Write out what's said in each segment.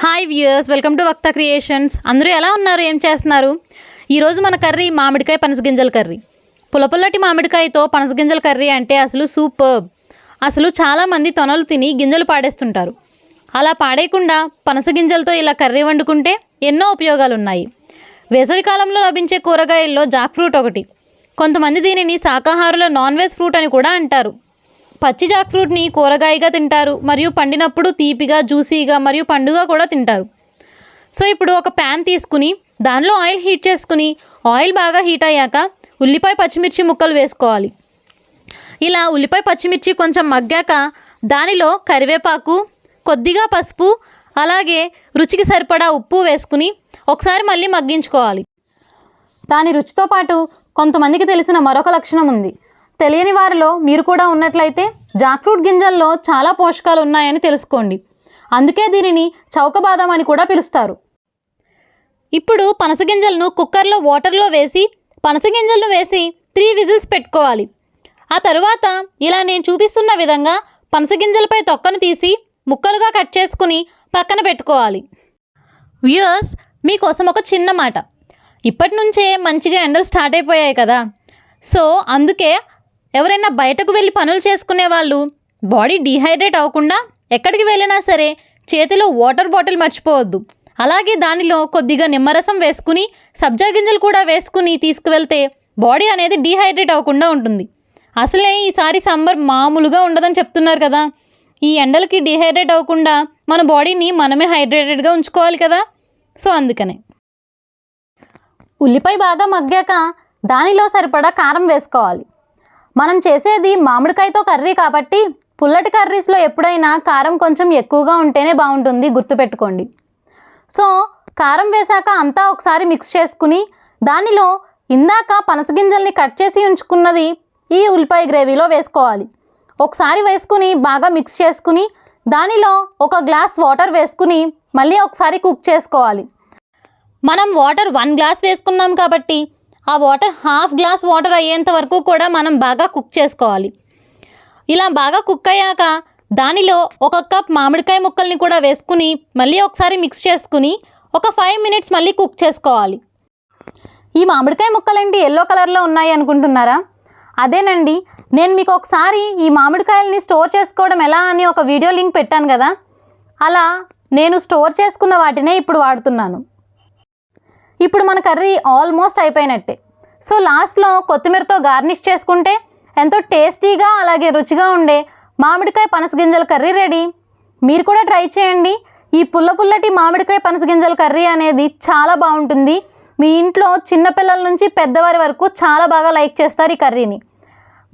Hi viewers welcome to Vakta creations. అందరూ ఎలా ఉన్నారు? ఏం చేస్తున్నారు? ఈరోజు మన కర్రీ మామిడికాయ పనసగింజల కర్రీ. పులపుల్లటి మామిడికాయతో పనసగింజల కర్రీ అంటే అసలు సూపర్. అసలు చాలామంది తొనలు తిని గింజలు పాడేస్తుంటారు. అలా పాడేయకుండా పనసగింజలతో ఇలా కర్రీ వండుకుంటే ఎన్నో ఉపయోగాలు ఉన్నాయి వేసవికాలంలో లభించే కూరగాయల్లో జాక్ ఫ్రూట్ ఒకటి. కొంతమంది దీనిని శాకాహారుల నాన్ వెజ్ ఫ్రూట్ అని కూడా అంటారు. పచ్చి జాక్ ఫ్రూట్ని కూరగాయగా తింటారు మరియు పండినప్పుడు తీపిగా జ్యూసీగా మరియు పండుగా కూడా తింటారు. సో ఇప్పుడు ఒక ప్యాన్ తీసుకుని దానిలో ఆయిల్ హీట్ చేసుకుని ఆయిల్ బాగా హీట్ అయ్యాక ఉల్లిపాయ పచ్చిమిర్చి ముక్కలు వేసుకోవాలి. ఇలా ఉల్లిపాయ పచ్చిమిర్చి కొంచెం మగ్గాక దానిలో కరివేపాకు కొద్దిగా పసుపు అలాగే రుచికి సరిపడా ఉప్పు వేసుకుని ఒకసారి మళ్ళీ మగ్గించుకోవాలి. దాని రుచితో పాటు కొంతమందికి తెలిసిన మరొక లక్షణం ఉంది. తెలియని వారిలో మీరు కూడా ఉన్నట్లయితే జాక్ ఫ్రూట్ గింజల్లో చాలా పోషకాలు ఉన్నాయని తెలుసుకోండి. అందుకే దీనిని చౌక బాదం అని కూడా పిలుస్తారు. ఇప్పుడు పనసగింజలను కుక్కర్లో వాటర్లో వేసి పనసగింజలను వేసి త్రీ విజిల్స్ పెట్టుకోవాలి. ఆ తరువాత ఇలా నేను చూపిస్తున్న విధంగా పనసగింజలపై తొక్కను తీసి ముక్కలుగా కట్ చేసుకుని పక్కన పెట్టుకోవాలి. వ్యూయర్స్ మీకోసం ఒక చిన్న మాట. ఇప్పటి నుంచే మంచిగా ఎండలు స్టార్ట్ అయిపోయాయి కదా. సో అందుకే ఎవరైనా బయటకు వెళ్ళి పనులు చేసుకునే వాళ్ళు బాడీ డీహైడ్రేట్ అవ్వకుండా ఎక్కడికి వెళ్ళినా సరే చేతిలో వాటర్ బాటిల్ మర్చిపోవద్దు. అలాగే దానిలో కొద్దిగా నిమ్మరసం వేసుకుని సబ్జా గింజలు కూడా వేసుకుని తీసుకువెళ్తే బాడీ అనేది డీహైడ్రేట్ అవ్వకుండా ఉంటుంది. అసలే ఈసారి సమ్మర్ మామూలుగా ఉండదని చెప్తున్నారు కదా. ఈ ఎండలకి డీహైడ్రేట్ అవ్వకుండా మన బాడీని మనమే హైడ్రేటెడ్గా ఉంచుకోవాలి కదా. సో అందుకనే. ఉల్లిపాయ బాగా మగ్గాక దానిలో సరిపడా కారం వేసుకోవాలి. మనం చేసేది మామిడికాయతో కర్రీ కాబట్టి పుల్లటి కర్రీస్లో ఎప్పుడైనా కారం కొంచెం ఎక్కువగా ఉంటేనే బాగుంటుంది గుర్తుపెట్టుకోండి. సో కారం వేశాక అంతా ఒకసారి మిక్స్ చేసుకుని దానిలో ఇందాక పనసగింజల్ని కట్ చేసి ఉంచుకున్నది ఈ ఉల్లిపాయ గ్రేవీలో వేసుకోవాలి. ఒకసారి వేసుకుని బాగా మిక్స్ చేసుకుని దానిలో ఒక గ్లాస్ వాటర్ వేసుకుని మళ్ళీ ఒకసారి కుక్ చేసుకోవాలి. మనం వాటర్ వన్ గ్లాస్ వేసుకున్నాం కాబట్టి ఆ వాటర్ హాఫ్ గ్లాస్ వాటర్ అయ్యేంత వరకు కూడా మనం బాగా కుక్ చేసుకోవాలి. ఇలా బాగా కుక్ అయ్యాక దానిలో ఒక కప్ మామిడికాయ ముక్కల్ని కూడా వేసుకుని మళ్ళీ ఒకసారి మిక్స్ చేసుకుని ఒక ఫైవ్ మినిట్స్ మళ్ళీ కుక్ చేసుకోవాలి. ఈ మామిడికాయ ముక్కలేంటి ఎల్లో కలర్లో ఉన్నాయి అనుకుంటున్నారా? అదేనండి. నేను మీకు ఒకసారి ఈ మామిడికాయల్ని స్టోర్ చేసుకోవడం ఎలా అని ఒక వీడియో లింక్ పెట్టాను కదా? అలా నేను స్టోర్ చేసుకున్న వాటినే ఇప్పుడు వాడుతున్నాను. ఇప్పుడు మన కర్రీ ఆల్మోస్ట్ అయిపోయినట్టే. సో లాస్ట్లో కొత్తిమీరతో గార్నిష్ చేసుకుంటే ఎంతో టేస్టీగా అలాగే రుచిగా ఉండే మామిడికాయ పనసగింజల కర్రీ రెడీ. మీరు కూడా ట్రై చేయండి. ఈ పుల్ల పుల్లటి మామిడికాయ పనసగింజల కర్రీ అనేది చాలా బాగుంటుంది. మీ ఇంట్లో చిన్నపిల్లల నుంచి పెద్దవారి వరకు చాలా బాగా లైక్ చేస్తారు ఈ కర్రీని.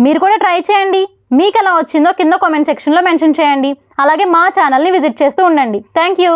మీరు కూడా ట్రై చేయండి. మీకు ఎలా వచ్చిందో కింద కామెంట్ సెక్షన్లో మెన్షన్ చేయండి. అలాగే మా ఛానల్ని విజిట్ చేస్తూ ఉండండి. Thank you.